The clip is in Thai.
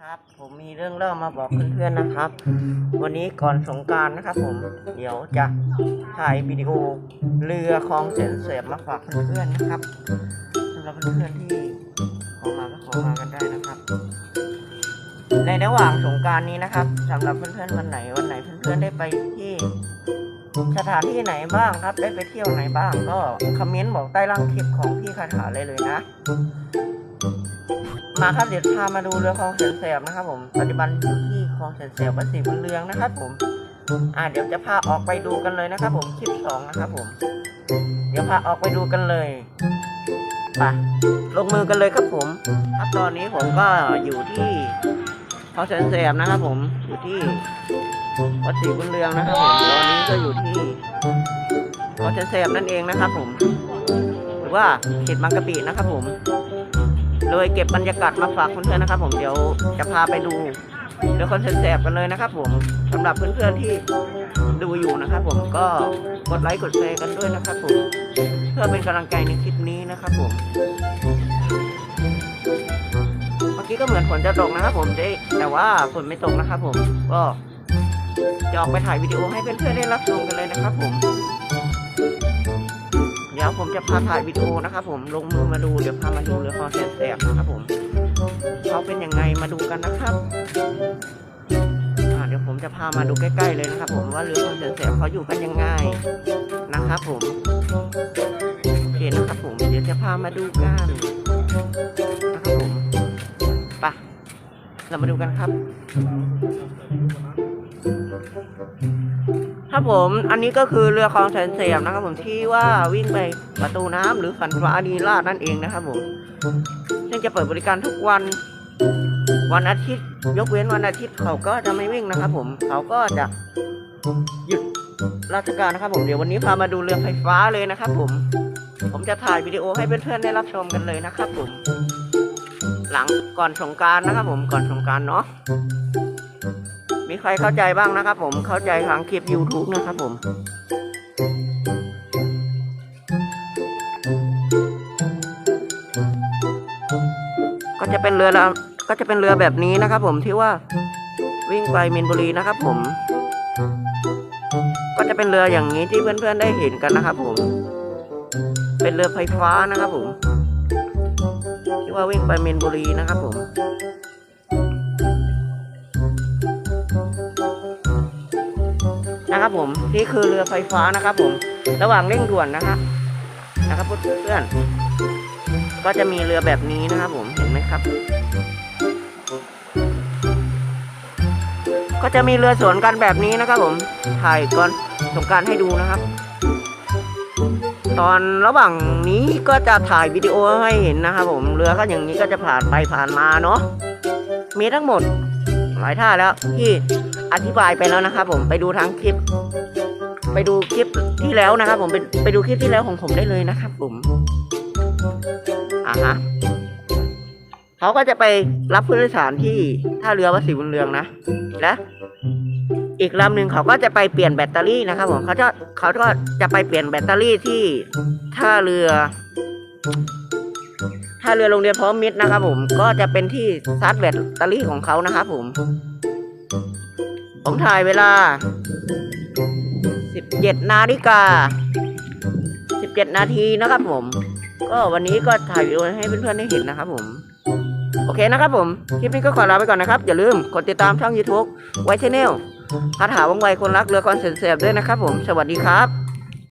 ครับผมมีเรื่องเล่ามาบอกเพื่อนๆนะครับ วันนี้ก่อนสงการนะครับ ผมเดี๋ยวจะถ่ายวิดีโอเรือคลองแสนแสบมาฝากเพื่อนๆนะครับสำหรับเพื่อนๆที่ขอมาก็ขอมากันได้นะครับ ในระหว่างสงการนี้นะครับสำหรับเพื่อนๆวันไหนวันไหนเพื่อนๆได้ไปที่สถานที่ไหนบ้างครับ ได้ไปเที่ยวไหนบ้าง ก็คอมเมนต์บอกใต้ล่างคลิปของพี่คาถาเลยเลยนะ มาครับเดี๋ยวพามาดูเรือคลองแสนแสบนะครับ ผมปัจจุบันอยู่ที่คลองแสนแสบวัดศรีบุญเรืองนะครับ ผม อ่าเดี๋ยวจะพาออกไปดูกันเลยนะครับ ผมคลิปสองนะครับผม เดี๋ยวพาออกไปดูกันเลยไปลงมือกันเลยครับผม ครับตอนนี้ผมก็อยู่ที่คลองแสนแสบนะครับ ผมอยู่ที่วัดศรีบุญเรืองนะครับ ผมตอนนี้ก็อยู่ที่คลองแสนแสบนั่นเองนะครับ ผม หรือว่าเขตบางกะปินะครับ ผม เลยเก็บบรรยากาศมาฝากเพื่อนๆนะครับ ผมเดี๋ยวจะพาไปดูเดี๋ยวคอนเทนต์แสบกันเลยนะครับ ผมสำหรับเพื่อนๆที่ดูอยู่นะครับ ผมก็กดไลค์กดแชร์กันด้วยนะครับ ผมเพื่อเป็นกำลังใจในคลิปนี้นะครับ ผมเมื่อกี้ก็เหมือนฝนจะตกนะครับ ผมได้แต่ว่าฝนไม่ตกนะครับ ผมก็จะออกไปถ่ายวิดีโอให้เพื่อนๆได้รับชมกันเลยนะครับ ผมเดี๋ยวผมจะพาถ่ายวิดีโอนะครับผมลงมือมาดูเดี๋ยวพามาดูเรือคอแสนแสบนะครับผมเขาเป็นยังไงมาดูกันนะครับเดี๋ยวผมจะพามาดูใกล้ ๆ เลยนะครับ ผมว่าเรือคอแสนแสบเขาอยู่กันยังไงนะครับผมโอเคนะครับผมเดี๋ยวจะพามาดูกันนะครับผมไปเรามาดูกันครับ ครับผมอันนี้ก็คือเรือคลองแสนเสียมนะครับผมที่ว่าวิ่งไปประตูน้ำหรือฝันฟ้าดีลาดนั่นเองนะครับผมซึ่งจะเปิดบริการทุกวัน วันอาทิตย์ ยกเว้นวันอาทิตย์เขาก็จะไม่วิ่งนะครับผมเขาก็จะหยุดราชการนะครับผมเดี๋ยววันนี้พามาดูเรือไฟฟ้าเลยนะครับผม ผมจะถ่ายวิดีโอให้เพื่อนๆได้รับชมกันเลยนะครับผม หลังก่อนสงการนะครับผมก่อนสงการเนาะ ใครเข้าใจบ้างนะครับ ผมเข้าใจทางคลิป YouTube นะครับผมก็จะเป็นเรือละก็จะเป็นเรือแบบนี้นะครับ ผมที่ว่าวิ่งไปมินบุรีนะครับ ผม ก็จะเป็นเรืออย่างนี้ที่เพื่อนๆได้เห็นกันนะครับ ผม เป็นเรือไฟฟ้านะครับ ผมที่ว่าวิ่งไปมินบุรีนะครับ ผม นะครับผมนี่คือเรือไฟฟ้านะครับผมระหว่างเร่งด่วนนะครับนะครับเพื่อนๆก็จะมีเรือแบบนี้นะครับผมเห็นไหมครับ ก็จะมีเรือสวนกันแบบนี้นะครับผมถ่ายก่อนสงการให้ดูนะครับ ตอนระหว่างนี้ก็จะถ่ายวิดีโอให้เห็นนะครับผมเรือก็อย่างนี้ก็จะผ่านไปผ่านมาเนาะมีทั้งหมดหลายท่าแล้วที่ อธิบายไปแล้วนะครับผมไปดูทางคลิป ไปดูคลิปที่แล้วนะครับผมไปไปดูคลิปที่แล้วของผมได้เลยนะครับผมอ่าฮะเขาก็จะไปรับผู้โดยสารที่ท่าเรือวัดศรีบุญเรืองนะและอีกลำหนึ่งเขาก็จะไปเปลี่ยนแบตเตอรี่นะครับผมเขาจะเขาก็จะไปเปลี่ยนแบตเตอรี่ที่ท่าเรือท่าเรือโรงเรียนพร้อมมิตรนะครับผมก็จะเป็นที่ชาร์จแบตเตอรี่ของเขานะครับผม ผมถ่ายเวลา 17 นาฬิกา 17 นาทีนะครับผม ก็วันนี้ก็ถ่ายวิดีโอให้เพื่อนๆได้เห็นนะครับผม โอเคนะครับผม คลิปนี้ก็ขอลาไปก่อนนะครับ อย่าลืมกดติดตามช่อง YouTube ไว้ชแนลคาถาวังไวคนรักเรือคอนเซนเซฟด้วยนะครับผม สวัสดีครับ